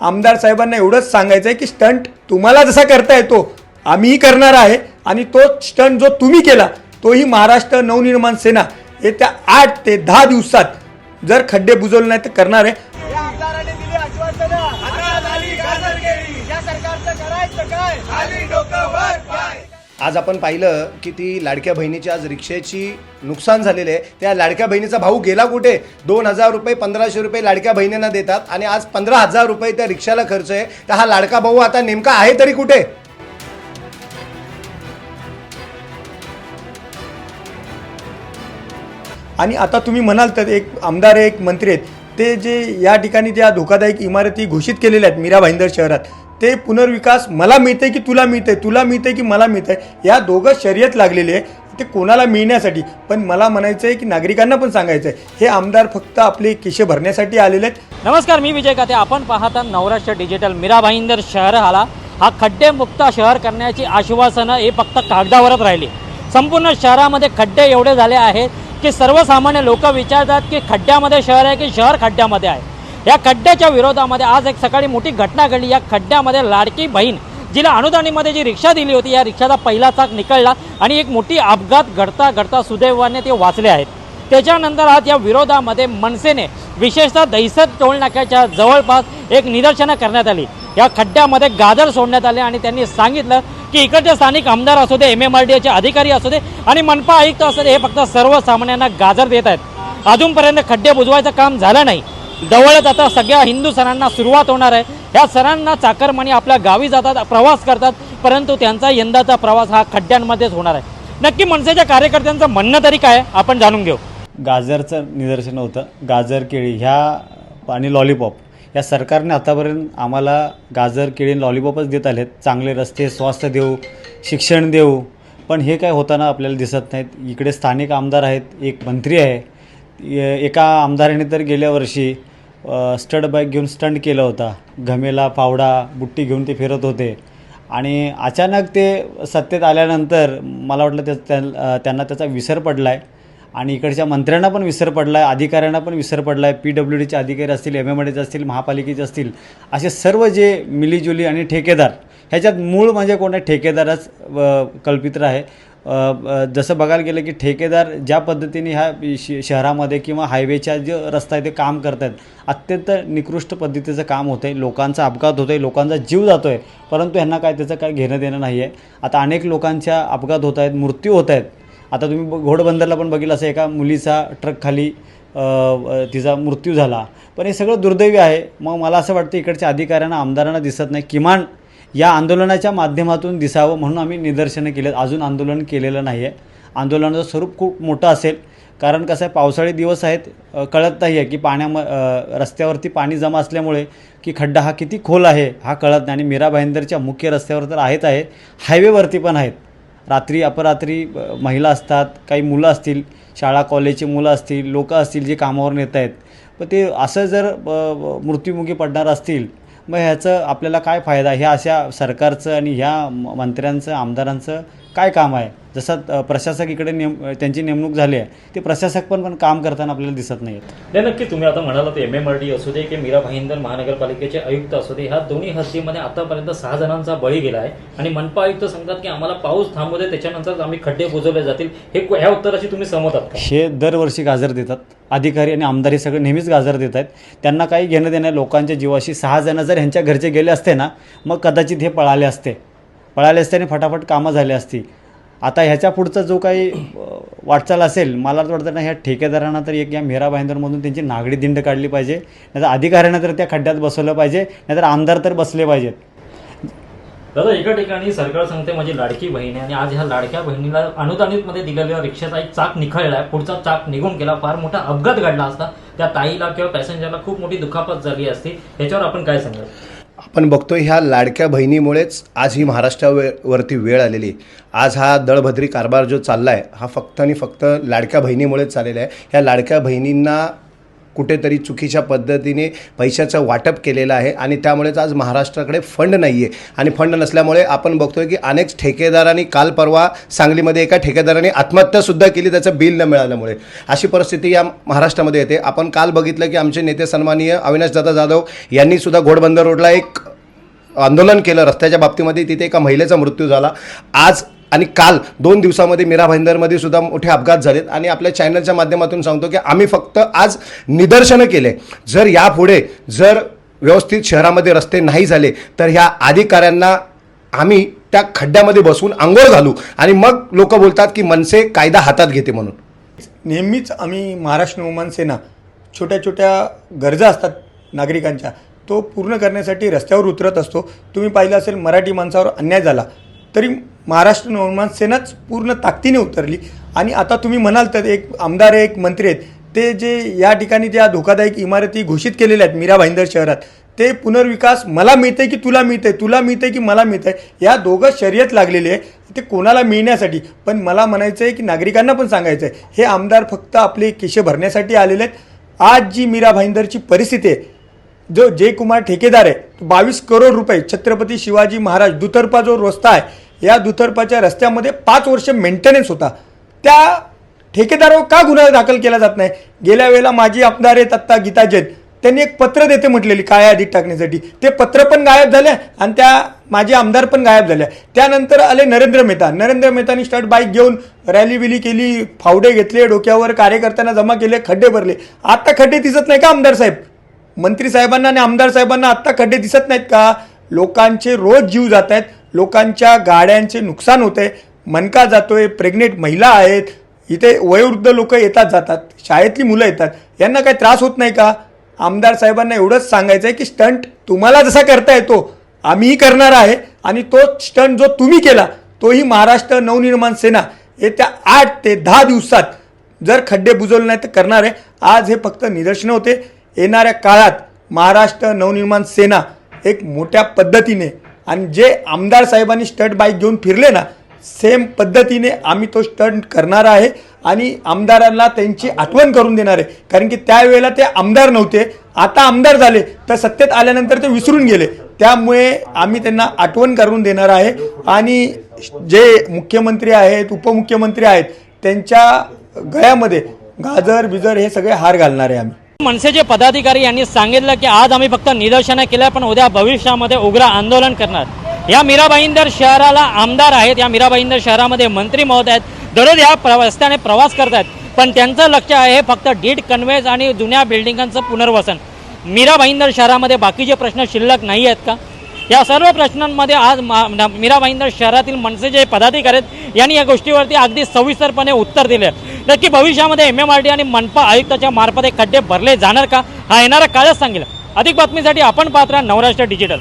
आमदार साहेबांना एवढंच सांगायचं आहे की स्टंट तुम्हाला जसा करता येतो आम्हीही करणार आहे. आणि तो स्टंट जो तुम्ही केला तोही महाराष्ट्र नवनिर्माण सेना येत्या आठ ते दहा दिवसात जर खड्डे बुजवले नाही तर करणार आहे. सरकारचं करायचं काय? आज आपण पाहिलं की ती लाडक्या बहिणीची आज रिक्षेची नुकसान झालेले आहे. त्या लाडक्या बहिणीचा भाऊ गेला कुठे? दोन हजार रुपये पंधराशे रुपये लाडक्या बहिणींना देतात आणि आज पंधरा हजार रुपये त्या रिक्षाला खर्च आहे. तर हा लाडका भाऊ आता नेमका आहे तरी कुठे? आणि आता तुम्ही म्हणाल तर एक आमदार आहे, एक मंत्री आहेत. ते जे या ठिकाणी ज्या धोकादायक इमारती घोषित केलेल्या आहेत मीरा भाईंदर शहरात ते पुनर्विकास मला मिळते की तुला मिळते तुला मिळते की मला मिळतंय या दोघं शर्यत लागलेली आहे ते कोणाला मिळण्यासाठी? पण मला म्हणायचं आहे की नागरिकांना पण सांगायचं आहे हे आमदार फक्त आपले खिशे भरण्यासाठी आलेले आहेत. नमस्कार मी विजय काते. आपण पाहता नवराष्ट्र डिजिटल मीरा भाईंदर शहर आला हा खड्डेमुक्त शहर करण्याची आश्वासनं हे फक्त कागदावरच राहिली. संपूर्ण शहरामध्ये खड्डे एवढे झाले आहेत की सर्वसामान्य लोक विचारतात की खड्ड्यामध्ये शहर आहे की शहर खड्ड्यामध्ये आहे? या खड्ड्याच्या विरोधामध्ये आज एक सकाळी मोठी घटना घडली. या खड्ड्यामध्ये लाडकी बहीण जिला अनुदानीमध्ये जी रिक्षा दिली होती या रिक्षाचा पहिला चाक निकळला आणि एक मोठी अपघात घडता घडता सुदैवाने ते वाचले आहेत. त्याच्यानंतर आज या विरोधामध्ये मनसेने विशेषतः दहिसर टोल नाक्याच्या जवळपास एक निदर्शनं करण्यात आली. या खड्ड्यामध्ये गाजर सोडण्यात आले आणि त्यांनी सांगितलं की इकडचे स्थानिक आमदार असू दे एम एम आर डी एचे अधिकारी असू दे आणि मनपा आयुक्त असू दे हे फक्त सर्वसामान्यांना गाजर देत आहेत. अजूनपर्यंत खड्डे बुजवायचं काम झालं नाही. जवळच आता सगळ्या हिंदू सणांना सुरुवात होणार आहे. ह्या सणांना चाकरमानी आपल्या गावी जातात प्रवास करतात परंतु त्यांचा यंदाचा प्रवास हा खड्ड्यांमध्येच होणार आहे. नक्की मनसेच्या कार्यकर्त्यांचं म्हणणं तरी काय आपण जाणून घेऊ. गाजरचं निदर्शन होतं. गाजर केळी ह्या आणि लॉलीपॉप या सरकारने आतापर्यंत आम्हाला गाजर केळी लॉलीपॉपच देत आलेत. चांगले रस्ते स्वास्थ्य देऊ शिक्षण देऊ. पण हे काय होताना आपल्याला दिसत नाहीत. इकडे स्थानिक आमदार आहेत एक मंत्री आहे. एका आमदाराने तर गेल्या वर्षी स्टड बाईक घेऊन स्टंट केला होता. घमेला पावडा बुट्टी घेऊन ते फिरत होते. आणि अचानक ते सत्तेत आल्यानंतर मला वाटलं त्या त्या- त्यांना त्याचा विसर पडला आहे आणि इकडच्या मंत्र्यांना पण विसर पडला आहे अधिकाऱ्यांना पण विसर पडला आहे पी डब्ल्यू डीचे अधिकारी असतील एम एम डीचे असतील महापालिकेचे असतील असे सर्व जे मिलीजुली आणि ठेकेदार ह्याच्यात मूळ म्हणजे कोणत्या ठेकेदारच कल्पित आहे. जसं बघायला गेलं की ठेकेदार ज्या पद्धतीने ह्या श शहरामध्ये किंवा हायवेच्या जे रस्ता आहे ते काम करत आहेत अत्यंत निकृष्ट पद्धतीचं काम होतं आहे लोकांचा अपघात होतो आहे लोकांचा जीव जातो आहे परंतु ह्यांना काय त्याचं काय घेणं देणं नाही आहे आता अनेक लोकांच्या अपघात होत आहेत मृत्यू होत आहेत. आता तुम्ही ब- घोडबंदरला पण बघितलं असं एका मुलीचा ट्रक खाली तिचा मृत्यू झाला. पण हे सगळं दुर्दैवी आहे. मग मला असं वाटतं इकडच्या अधिकाऱ्यांना आमदारांना दिसत नाही. किमान या आंदोलनाच्या माध्यमातून दिसावं म्हणून आम्ही निदर्शनं केली अजून आंदोलन केलेलं नाही आहे आंदोलनाचं स्वरूप खूप मोठं असेल. कारण कसं आहे पावसाळी दिवस आहेत. कळत नाही आहे की पाण्याम रस्त्यावरती पाणी जमा असल्यामुळे की खड्डा हा किती खोल आहे हा कळत नाही. आणि मीरा भाईंदरच्या मुख्य रस्त्यावर तर आहेत आहे. हायवेवरती पण आहेत. रात्री अपरात्री महिला असतात काही मुलं असतील शाळा कॉलेजची मुलं असतील लोकं असतील जे कामावर येत आहेत. पण ते असं जर मृत्युमुखी पडणार असतील मग ह्याचं आपल्याला काय फायदा? ह्या अशा सरकारचं आणि ह्या मंत्र्यांचं आमदारांचं काय काम आहे? जसं प्रशासक इकडे नेम त्यांची नेमणूक झाली आहे ते प्रशासक पण पण काम करताना आपल्याला दिसत नाही आहेत नाही नक्की तुम्ही आता म्हणालात एम एम आर डी असू दे की मीरा भाईंदर महानगरपालिकेचे आयुक्त असू दे ह्या दोन्ही हद्दीमध्ये आतापर्यंत सहा जणांचा बळी गेला आहे. आणि मनपा आयुक्त सांगतात की आम्हाला पाऊस थांबू दे त्याच्यानंतर आम्ही खड्डे बुजवले जातील. हे ह्या उत्तराशी तुम्ही सहमत आहात हे दरवर्षी गाजर देतात. अधिकारी आणि आमदार हे सगळे नेहमीच गाजर देत आहेत. त्यांना काही घेणं देणं लोकांच्या जीवाशी सहा जण जर ह्यांच्या घरचे गेले असते ना मग कदाचित हे पळाले असते. पळाले असते आणि फटाफट कामं झाली असती. आता ह्याच्या पुढचा जो काही वाटचाल असेल मला तर वाटतं ना ह्या ठेकेदारांना तर एक या मेहरा भाईंदरमधून त्यांची नागडी दिंड काढली पाहिजे. नाहीतर अधिकाऱ्यांना तर त्या खड्ड्यात बसवलं पाहिजे. नाहीतर आमदार तर बसले पाहिजेत. दादा एका ठिकाणी सरकार सांगते माझी लाडकी बहीण आहे आणि आज ह्या लाडक्या बहिणीला अनुदानित मध्ये दिलेल्या रिक्षाचा एक चाक निखळलाय पुढचा चाक निघून गेला फार मोठा अपघात घडला असता. त्या ताईला किंवा पॅसेंजरला खूप मोठी दुखापत झाली असती. याच्यावर आपण काय सांगाल आपण बघतो ह्या लाडक्या बहिणीमुळेच आज ही महाराष्ट्रावरती वेळ आलेली आहे. आज हा दळभद्री कारभार जो चालला आहे हा फक्त आणि फक्त लाडक्या बहिणीमुळेच चाललेला आहे ह्या लाडक्या बहिणींना कुठेतरी चुकीच्या पद्धतीने पैशाचं वाटप केलेलं आहे आणि त्यामुळेच आज महाराष्ट्राकडे फंड नाही आहे आणि फंड नसल्यामुळे आपण बघतोय की अनेक ठेकेदारांनी काल परवा सांगलीमध्ये एका ठेकेदाराने आत्महत्यासुद्धा केली त्याचं बिल न मिळाल्यामुळे. अशी परिस्थिती या महाराष्ट्रामध्ये येते. आपण काल बघितलं की आमचे नेते सन्माननीय अविनाशदादा जाधव यांनी सुद्धा घोडबंदर रोडला एक आंदोलन केलं. रस्त्याच्या बाबतीमध्ये तिथे एका महिलेचा मृत्यू झाला. आज आणि काल दोन दिवसामध्ये मीरा भाईंदरमध्ये सुद्धा मोठे अपघात झालेत. आणि आपल्या चॅनलच्या माध्यमातून सांगतो की आम्ही फक्त आज निदर्शनं केले. जर यापुढे जर व्यवस्थित शहरामध्ये रस्ते नाही झाले तर ह्या अधिकाऱ्यांना आम्ही त्या खड्ड्यामध्ये बसून आंघोळ घालू. आणि मग लोक बोलतात की मनसे कायदा हातात घेते म्हणून. नेहमीच आम्ही महाराष्ट्र नवमान सेना छोट्या छोट्या गरजा असतात नागरिकांच्या. तो पूर्ण करण्यासाठी रस्त्यावर उतरत असतो. तुम्ही पाहिलं असेल मराठी माणसावर अन्याय झाला तरी महाराष्ट्र नवनिर्माण सेनाच पूर्ण ताकदीने उतरली. आणि आता तुम्ही म्हणाल तर एक आमदार आहे एक मंत्री आहेत. ते जे या ठिकाणी ज्या धोकादायक इमारती घोषित केलेल्या आहेत मीरा भाईंदर शहरात ते पुनर्विकास मला मिळतंय की तुला मिळतंय तुला मिळतंय की मला मिळतंय या दोघं शर्यत लागलेली आहे. ते कोणाला मिळण्यासाठी? पण मला म्हणायचं आहे की नागरिकांना पण सांगायचं आहे. हे आमदार फक्त आपले केशे भरण्यासाठी आलेले आहेत. आज जी मीरा भाईंदरची परिस्थिती आहे जो जयकुमार ठेकेदार आहे बावीस करोड रुपये छत्रपती शिवाजी महाराज दुतर्फा जो रस्ता आहे या दुतर्फाच्या रस्त्यामध्ये पाच वर्ष मेंटेनन्स होता. त्या ठेकेदारावर का गुन्हा दाखल केला जात नाही? गेल्या वेळेला माझी आमदार आहेत आत्ता गीता जैन. त्यांनी एक पत्र देते म्हटलेली काय यादीत टाकण्यासाठी. ते पत्र पण गायब झालं आणि त्या माझे आमदार पण गायब झाल्या. त्यानंतर आले नरेंद्र मेहता. नरेंद्र मेहतानी स्टार्ट बाईक घेऊन रॅली बिली केली फावडे घेतले डोक्यावर कार्यकर्त्यांना जमा केले खड्डे भरले. आता खड्डे दिसत नाही का आमदार साहेब? मंत्री साहेबांना आणि आमदार साहेबांना आत्ता खड्डे दिसत नाहीत का? लोकांचे रोज जीव जात आहेत. लोकांच्या गाड्यांचे नुकसान होते मनका जातोय प्रेग्नेंट महिला आहेत इथे वयोवृद्ध लोक येतात जातात शाळेतली मुलं येतात यांना काही त्रास होत नाही का? आमदार साहेबांना एवढंच सांगायचं आहे की स्टंट तुम्हाला जसा करता येतो आम्हीही करणार आहे आणि तो स्टंट जो तुम्ही केला तोही महाराष्ट्र नवनिर्माण सेना येत्या आठ ते दहा दिवसात जर खड्डे बुजवले नाही तर करणार आहे. आज हे फक्त निदर्शनं होते. येणाऱ्या काळात महाराष्ट्र नवनिर्माण सेना एक मोठ्या पद्धतीने आणि जे आमदार साहेबांनी स्टंट बाईक घेऊन फिरले ना सेम पद्धतीने आम्ही तो स्टंट करणार आहे आणि आमदारांना त्यांची आठवण करून देणार आहे. कारण की त्यावेळेला ते आमदार नव्हते आता आमदार झाले तर सत्तेत आल्यानंतर ते विसरून गेले. त्यामुळे आम्ही त्यांना आठवण करून देणार आहे. आणि जे मुख्यमंत्री आहेत उपमुख्यमंत्री आहेत त्यांच्या गळ्यामध्ये गाजर बिजर हे सगळे हार घालणार आहे आम्ही. मनसेचे पदाधिकारी यांनी सांगितलं की आज आम्ही फक्त निदर्शनं केलं पण उद्या भविष्यामध्ये उग्र आंदोलन करणार. या मीराबाईंदर शहराला आमदार आहेत या मीराबाईंदर शहरामध्ये मंत्री महोदय आहेत दररोज या रस्त्याने प्रवास करत आहेत पण त्यांचं लक्ष आहे फक्त डीड कन्वेज आणि जुन्या बिल्डिंगांचं पुनर्वसन. मीराबाईंदर शहरामध्ये बाकीचे प्रश्न शिल्लक नाही आहेत का? या सर्व प्रश्नांमध्ये आज मीराबाईंदर शहरातील मनसेचे पदाधिकारी आहेत यांनी या गोष्टीवरती अगदी सविस्तरपणे उत्तर दिले. आहे. नक्की भविष्यामध्ये एम एम आर डी आणि मनपा आयुक्ताच्या मार्फत हे खड्डे भरले जाणार का? हा येणारा काळच सांगेल. अधिक बातमीसाठी आपण पात्र नवराष्ट्र डिजिटल.